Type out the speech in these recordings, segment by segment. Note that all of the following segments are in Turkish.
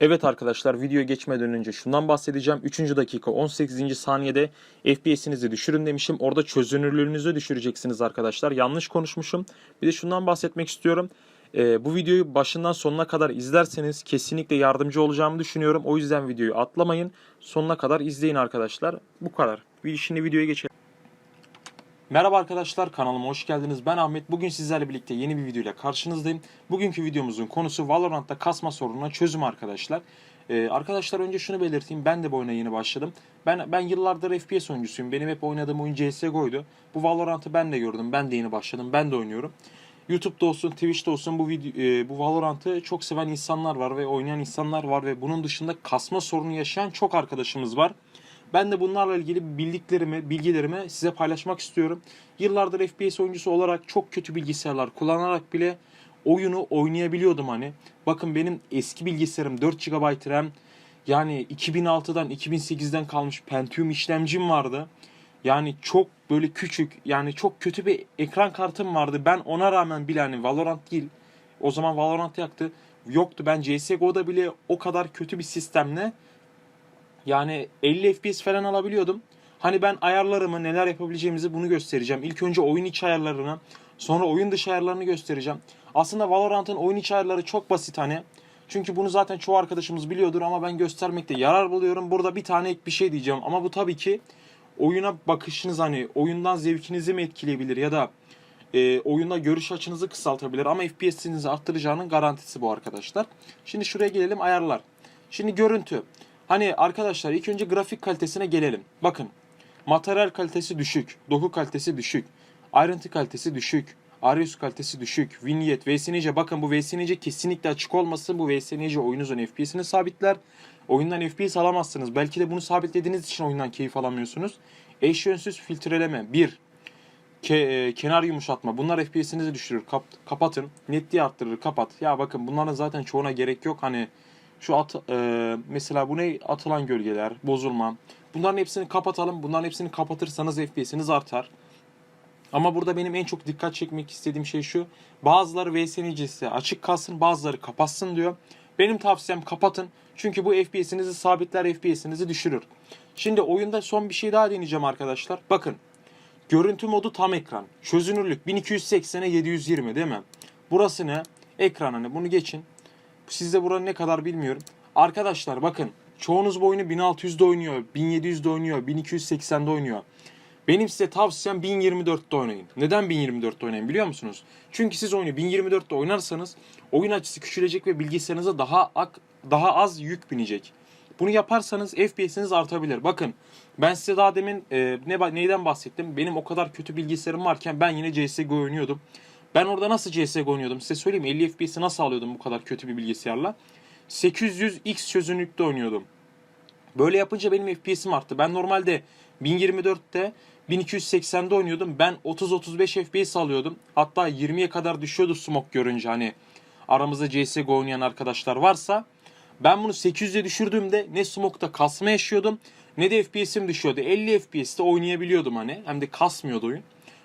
Evet arkadaşlar videoya geçmeden önce şundan bahsedeceğim. 3. dakika 18. saniyede FPS'inizi düşürün demişim. Orada çözünürlüğünüzü düşüreceksiniz arkadaşlar. Yanlış konuşmuşum. Bir de şundan bahsetmek istiyorum. Ee, bu videoyu başından sonuna kadar izlerseniz kesinlikle yardımcı olacağımı düşünüyorum. O yüzden videoyu atlamayın. Sonuna kadar izleyin arkadaşlar. Bu kadar. Şimdi videoya geçelim. Merhaba arkadaşlar kanalıma hoş geldiniz. Ben Ahmet. Bugün sizlerle birlikte yeni bir videoyla karşınızdayım. Bugünkü videomuzun konusu Valorant'ta kasma sorununa çözüm arkadaşlar. Ee, arkadaşlar önce şunu belirteyim. Ben de bu oyuna yeni başladım. Ben ben yıllardır FPS oyuncusuyum. Benim hep oynadığım oyun CS:GO'ydu. Bu Valorant'ı ben de gördüm. Ben de yeni başladım. Ben de oynuyorum. YouTube'da olsun, Twitch'te olsun bu video, e, bu Valorant'ı çok seven insanlar var ve oynayan insanlar var ve bunun dışında kasma sorunu yaşayan çok arkadaşımız var. Ben de bunlarla ilgili bildiklerimi, bilgilerimi size paylaşmak istiyorum. Yıllardır FPS oyuncusu olarak çok kötü bilgisayarlar kullanarak bile oyunu oynayabiliyordum hani. Bakın benim eski bilgisayarım 4 GB RAM. Yani 2006'dan 2008'den kalmış Pentium işlemcim vardı. Yani çok böyle küçük yani çok kötü bir ekran kartım vardı. Ben ona rağmen bile hani Valorant değil. O zaman Valorant yaktı. Yoktu ben CSGO'da bile o kadar kötü bir sistemle yani 50 FPS falan alabiliyordum. Hani ben ayarlarımı neler yapabileceğimizi bunu göstereceğim. İlk önce oyun içi ayarlarını, sonra oyun dışı ayarlarını göstereceğim. Aslında Valorant'ın oyun içi ayarları çok basit hani. Çünkü bunu zaten çoğu arkadaşımız biliyordur ama ben göstermekte yarar buluyorum. Burada bir tane ek bir şey diyeceğim ama bu tabii ki oyuna bakışınız hani oyundan zevkinizi mi etkileyebilir ya da e, oyunda görüş açınızı kısaltabilir ama FPS'inizi arttıracağının garantisi bu arkadaşlar. Şimdi şuraya gelelim ayarlar. Şimdi görüntü. Hani arkadaşlar ilk önce grafik kalitesine gelelim. Bakın materyal kalitesi düşük, doku kalitesi düşük, ayrıntı kalitesi düşük, Arius kalitesi düşük, vignette, VSNC bakın bu VSNC kesinlikle açık olmasın. Bu VSNC oyunuzun FPS'ini sabitler. Oyundan FPS alamazsınız. Belki de bunu sabitlediğiniz için oyundan keyif alamıyorsunuz. Eş yönsüz filtreleme 1. Ke- e, kenar yumuşatma. Bunlar FPS'inizi düşürür. Kap- kapatın. Netliği arttırır. Kapat. Ya bakın bunların zaten çoğuna gerek yok. Hani şu at e, mesela bu ne atılan gölgeler, bozulma. Bunların hepsini kapatalım. Bunların hepsini kapatırsanız FPS'iniz artar. Ama burada benim en çok dikkat çekmek istediğim şey şu. Bazıları VSNC'si açık kalsın, bazıları kapatsın diyor. Benim tavsiyem kapatın. Çünkü bu FPS'inizi sabitler, FPS'inizi düşürür. Şimdi oyunda son bir şey daha deneyeceğim arkadaşlar. Bakın. Görüntü modu tam ekran. Çözünürlük 1280'e 720 değil mi? Burası ne? Ekran hani bunu geçin. Sizde buranın ne kadar bilmiyorum. Arkadaşlar bakın. Çoğunuz bu oyunu 1600'de oynuyor, 1700'de oynuyor, 1280'de oynuyor. Benim size tavsiyem 1024'te oynayın. Neden 1024'te oynayın biliyor musunuz? Çünkü siz oyunu 1024'te oynarsanız oyun açısı küçülecek ve bilgisayarınıza daha ak, daha az yük binecek. Bunu yaparsanız FPS'iniz artabilir. Bakın ben size daha demin e, ne neyden bahsettim? Benim o kadar kötü bilgisayarım varken ben yine CS:GO oynuyordum. Ben orada nasıl CS:GO oynuyordum? Size söyleyeyim 50 FPS'i nasıl alıyordum bu kadar kötü bir bilgisayarla? 800x çözünürlükte oynuyordum. Böyle yapınca benim FPS'im arttı. Ben normalde 1024'te 1280'de oynuyordum. Ben 30-35 FPS alıyordum. Hatta 20'ye kadar düşüyordu smoke görünce hani aramızda CSGO oynayan arkadaşlar varsa. Ben bunu 800'e düşürdüğümde ne smoke'ta kasma yaşıyordum ne de FPS'im düşüyordu. 50 FPS'te oynayabiliyordum hani. Hem de kasmıyordu oyun.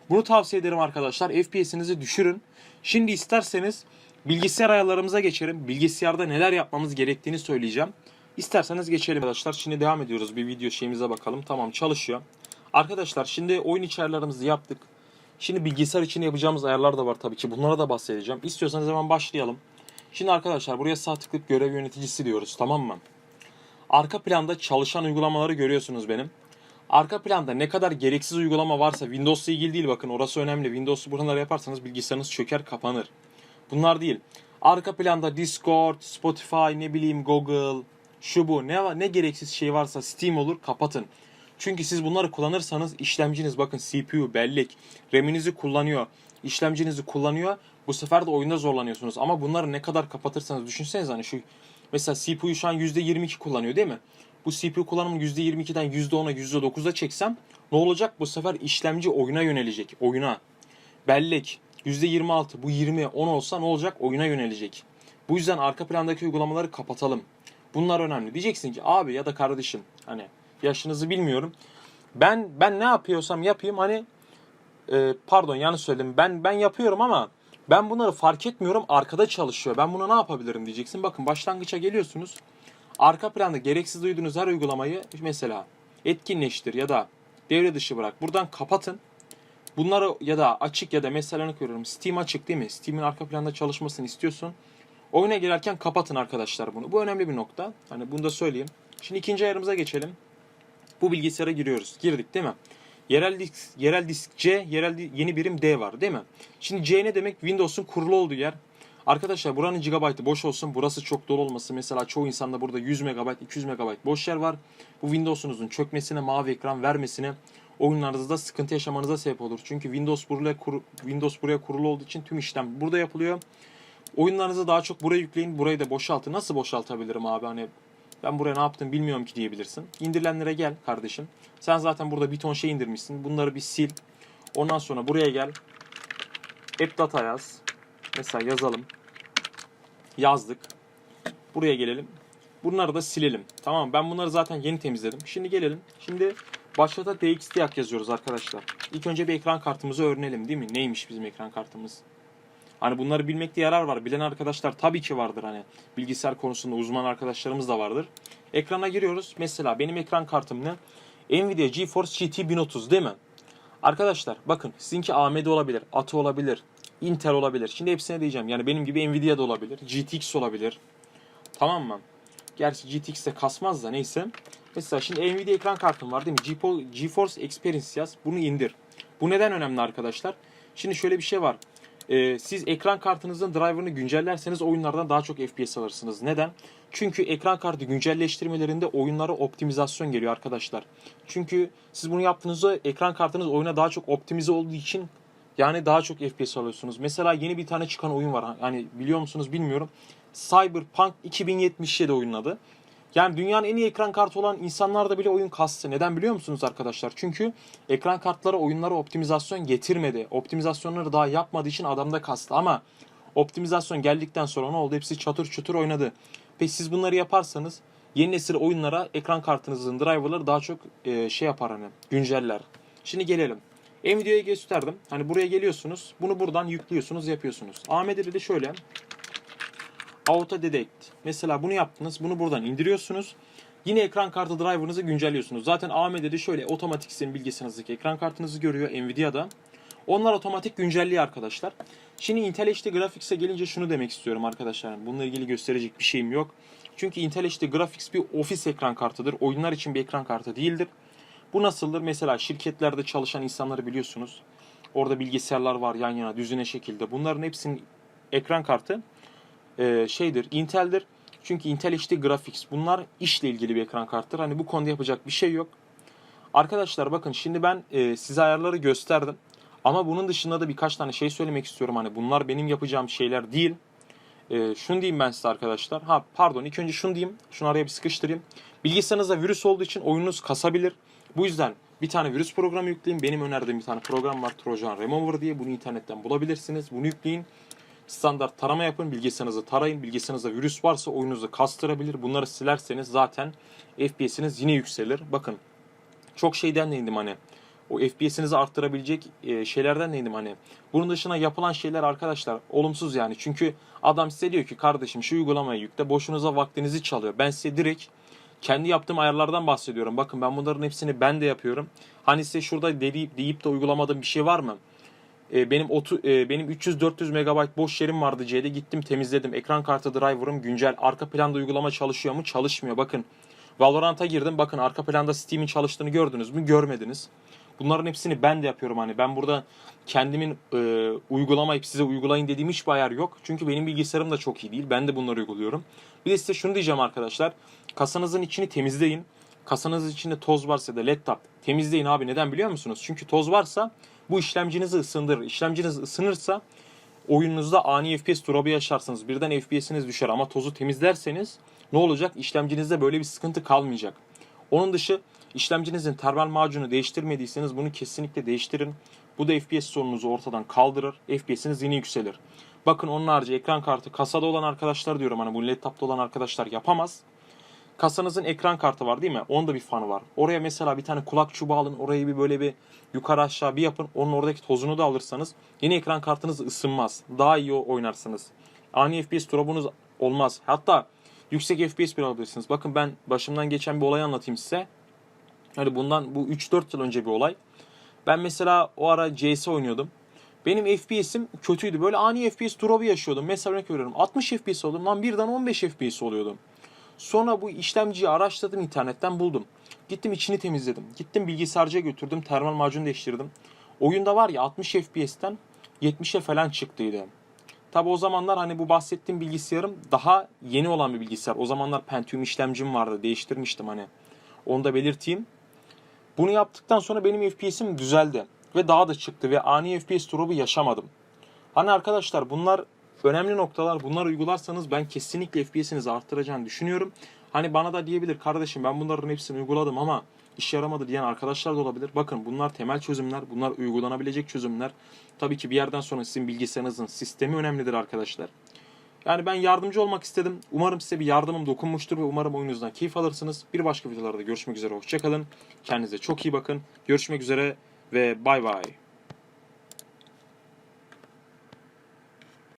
Bunu tavsiye ederim arkadaşlar. FPS'inizi düşürün. Şimdi isterseniz bilgisayar ayarlarımıza geçelim. Bilgisayarda neler yapmamız gerektiğini söyleyeceğim. İsterseniz geçelim arkadaşlar. Şimdi devam ediyoruz. Bir video şeyimize bakalım. Tamam çalışıyor. Arkadaşlar şimdi oyun ayarlarımızı yaptık. Şimdi bilgisayar için yapacağımız ayarlar da var tabii ki. Bunlara da bahsedeceğim. İstiyorsanız hemen başlayalım. Şimdi arkadaşlar buraya sağ tıklayıp görev yöneticisi diyoruz tamam mı? Arka planda çalışan uygulamaları görüyorsunuz benim. Arka planda ne kadar gereksiz uygulama varsa Windows'la ilgili değil bakın orası önemli. Windows'u buraları yaparsanız bilgisayarınız çöker kapanır. Bunlar değil. Arka planda Discord, Spotify, ne bileyim Google, şu bu ne ne gereksiz şey varsa Steam olur kapatın. Çünkü siz bunları kullanırsanız işlemciniz bakın CPU, bellek, RAM'inizi kullanıyor. işlemcinizi kullanıyor. Bu sefer de oyunda zorlanıyorsunuz. Ama bunları ne kadar kapatırsanız düşünseniz hani şu mesela CPU şu an %22 kullanıyor değil mi? Bu CPU kullanımını %22'den %10'a %9'a çeksem ne olacak? Bu sefer işlemci oyuna yönelecek. Oyuna. Bellek %26 bu 20 10 olsa ne olacak? Oyuna yönelecek. Bu yüzden arka plandaki uygulamaları kapatalım. Bunlar önemli. Diyeceksin ki abi ya da kardeşim hani yaşınızı bilmiyorum. Ben ben ne yapıyorsam yapayım hani e, pardon yanlış söyledim. Ben ben yapıyorum ama ben bunları fark etmiyorum. Arkada çalışıyor. Ben buna ne yapabilirim diyeceksin. Bakın başlangıça geliyorsunuz. Arka planda gereksiz duyduğunuz her uygulamayı mesela etkinleştir ya da devre dışı bırak. Buradan kapatın. Bunları ya da açık ya da mesela örnek veriyorum Steam açık değil mi? Steam'in arka planda çalışmasını istiyorsun. Oyuna girerken kapatın arkadaşlar bunu. Bu önemli bir nokta. Hani bunu da söyleyeyim. Şimdi ikinci ayarımıza geçelim. Bu bilgisayara giriyoruz. Girdik değil mi? Yerel disk, yerel disk C, yerel yeni birim D var değil mi? Şimdi C ne demek? Windows'un kurulu olduğu yer. Arkadaşlar buranın gigabaytı boş olsun. Burası çok dolu olması. Mesela çoğu insanda burada 100 MB, 200 MB boş yer var. Bu Windows'unuzun çökmesine, mavi ekran vermesine, oyunlarınızda sıkıntı yaşamanıza sebep olur. Çünkü Windows buraya, kur- Windows buraya kurulu olduğu için tüm işlem burada yapılıyor. Oyunlarınızı daha çok buraya yükleyin. Burayı da boşaltın. Nasıl boşaltabilirim abi? Hani ben buraya ne yaptım bilmiyorum ki diyebilirsin. İndirilenlere gel kardeşim. Sen zaten burada bir ton şey indirmişsin. Bunları bir sil. Ondan sonra buraya gel. App data yaz. Mesela yazalım. Yazdık. Buraya gelelim. Bunları da silelim. Tamam ben bunları zaten yeni temizledim. Şimdi gelelim. Şimdi başlata DXT yazıyoruz arkadaşlar. İlk önce bir ekran kartımızı öğrenelim değil mi? Neymiş bizim ekran kartımız? Hani bunları bilmekte yarar var. Bilen arkadaşlar tabii ki vardır hani. Bilgisayar konusunda uzman arkadaşlarımız da vardır. Ekrana giriyoruz. Mesela benim ekran kartım ne? Nvidia GeForce GT 1030 değil mi? Arkadaşlar bakın sizinki AMD olabilir, ATI olabilir, Intel olabilir. Şimdi hepsine diyeceğim. Yani benim gibi Nvidia da olabilir, GTX olabilir. Tamam mı? Gerçi GTX de kasmaz da neyse. Mesela şimdi Nvidia ekran kartım var değil mi? GeFo- GeForce Experience yaz. Bunu indir. Bu neden önemli arkadaşlar? Şimdi şöyle bir şey var. Ee, siz ekran kartınızın driver'ını güncellerseniz oyunlardan daha çok FPS alırsınız. Neden? Çünkü ekran kartı güncelleştirmelerinde oyunlara optimizasyon geliyor arkadaşlar. Çünkü siz bunu yaptığınızda ekran kartınız oyuna daha çok optimize olduğu için yani daha çok FPS alıyorsunuz. Mesela yeni bir tane çıkan oyun var. Hani biliyor musunuz bilmiyorum. Cyberpunk 2077 oyunun adı. Yani dünyanın en iyi ekran kartı olan insanlar da bile oyun kastı. Neden biliyor musunuz arkadaşlar? Çünkü ekran kartları oyunlara optimizasyon getirmedi. Optimizasyonları daha yapmadığı için adamda kastı. Ama optimizasyon geldikten sonra ne oldu? Hepsi çatır çutur oynadı. Peki siz bunları yaparsanız yeni nesil oyunlara ekran kartınızın driverları daha çok e, şey yapar hani günceller. Şimdi gelelim. Nvidia'ya gösterdim. Hani buraya geliyorsunuz. Bunu buradan yüklüyorsunuz, yapıyorsunuz. AMD'de de şöyle. Auto Detect. Mesela bunu yaptınız. Bunu buradan indiriyorsunuz. Yine ekran kartı driver'ınızı güncelliyorsunuz. Zaten AMD'de şöyle otomatik sizin bilgisayarınızdaki ekran kartınızı görüyor Nvidia'da. Onlar otomatik güncelliyor arkadaşlar. Şimdi Intel HD Graphics'e gelince şunu demek istiyorum arkadaşlar. Bununla ilgili gösterecek bir şeyim yok. Çünkü Intel HD Graphics bir ofis ekran kartıdır. Oyunlar için bir ekran kartı değildir. Bu nasıldır? Mesela şirketlerde çalışan insanları biliyorsunuz. Orada bilgisayarlar var yan yana düzine şekilde. Bunların hepsinin ekran kartı e, şeydir, Intel'dir. Çünkü Intel HD Graphics bunlar işle ilgili bir ekran kartıdır. Hani bu konuda yapacak bir şey yok. Arkadaşlar bakın şimdi ben e, size ayarları gösterdim. Ama bunun dışında da birkaç tane şey söylemek istiyorum. Hani bunlar benim yapacağım şeyler değil. E, şunu diyeyim ben size arkadaşlar. Ha pardon ilk önce şunu diyeyim. Şunu araya bir sıkıştırayım. Bilgisayarınızda virüs olduğu için oyununuz kasabilir. Bu yüzden bir tane virüs programı yükleyin. Benim önerdiğim bir tane program var. Trojan Remover diye. Bunu internetten bulabilirsiniz. Bunu yükleyin. Standart tarama yapın. Bilgisayarınızı tarayın. Bilgisayarınızda virüs varsa oyununuzu kastırabilir. Bunları silerseniz zaten FPS'iniz yine yükselir. Bakın çok şeyden değindim hani. O FPS'inizi arttırabilecek e, şeylerden değindim hani. Bunun dışında yapılan şeyler arkadaşlar olumsuz yani. Çünkü adam size diyor ki kardeşim şu uygulamayı yükle boşunuza vaktinizi çalıyor. Ben size direkt kendi yaptığım ayarlardan bahsediyorum. Bakın ben bunların hepsini ben de yapıyorum. Hani size şurada deyip, deyip de uygulamadığım bir şey var mı? E, benim otu, e, benim 300-400 MB boş yerim vardı C'de gittim temizledim. Ekran kartı driver'ım güncel. Arka planda uygulama çalışıyor mu? Çalışmıyor. Bakın Valorant'a girdim. Bakın arka planda Steam'in çalıştığını gördünüz mü? Görmediniz. Bunların hepsini ben de yapıyorum hani. Ben burada kendimin e, uygulamayıp size uygulayın dediğim hiçbir ayar yok. Çünkü benim bilgisayarım da çok iyi değil. Ben de bunları uyguluyorum. Bir de size şunu diyeceğim arkadaşlar. Kasanızın içini temizleyin. Kasanız içinde toz varsa da laptop temizleyin abi. Neden biliyor musunuz? Çünkü toz varsa bu işlemcinizi ısındırır. İşlemciniz ısınırsa oyununuzda ani FPS drop'u yaşarsınız. Birden FPS'iniz düşer ama tozu temizlerseniz ne olacak? İşlemcinizde böyle bir sıkıntı kalmayacak. Onun dışı işlemcinizin termal macunu değiştirmediyseniz bunu kesinlikle değiştirin. Bu da FPS sorununuzu ortadan kaldırır. FPS'iniz yine yükselir. Bakın onun harici ekran kartı kasada olan arkadaşlar diyorum hani bu laptopta olan arkadaşlar yapamaz. Kasanızın ekran kartı var değil mi? Onun da bir fanı var. Oraya mesela bir tane kulak çubuğu alın. Orayı bir böyle bir yukarı aşağı bir yapın. Onun oradaki tozunu da alırsanız yine ekran kartınız ısınmaz. Daha iyi oynarsınız. Ani FPS drop'unuz olmaz. Hatta yüksek FPS bir alabilirsiniz. Bakın ben başımdan geçen bir olay anlatayım size. Hani bundan bu 3-4 yıl önce bir olay. Ben mesela o ara CS oynuyordum. Benim FPS'im kötüydü. Böyle ani FPS drop'u yaşıyordum. Mesela örnek veriyorum 60 FPS oldum. Lan birden 15 FPS oluyordum. Sonra bu işlemciyi araştırdım internetten buldum. Gittim içini temizledim. Gittim bilgisayarcıya götürdüm. Termal macun değiştirdim. Oyunda var ya 60 FPS'ten 70'e falan çıktıydı. Tabi o zamanlar hani bu bahsettiğim bilgisayarım daha yeni olan bir bilgisayar. O zamanlar Pentium işlemcim vardı. Değiştirmiştim hani. Onu da belirteyim. Bunu yaptıktan sonra benim FPS'im düzeldi. Ve daha da çıktı ve ani FPS drop'u yaşamadım. Hani arkadaşlar bunlar önemli noktalar. Bunları uygularsanız ben kesinlikle FPS'inizi arttıracağını düşünüyorum. Hani bana da diyebilir kardeşim ben bunların hepsini uyguladım ama işe yaramadı diyen arkadaşlar da olabilir. Bakın bunlar temel çözümler. Bunlar uygulanabilecek çözümler. Tabii ki bir yerden sonra sizin bilgisayarınızın sistemi önemlidir arkadaşlar. Yani ben yardımcı olmak istedim. Umarım size bir yardımım dokunmuştur ve umarım oyununuzdan keyif alırsınız. Bir başka videolarda görüşmek üzere. Hoşçakalın. Kendinize çok iyi bakın. Görüşmek üzere ve bay bay.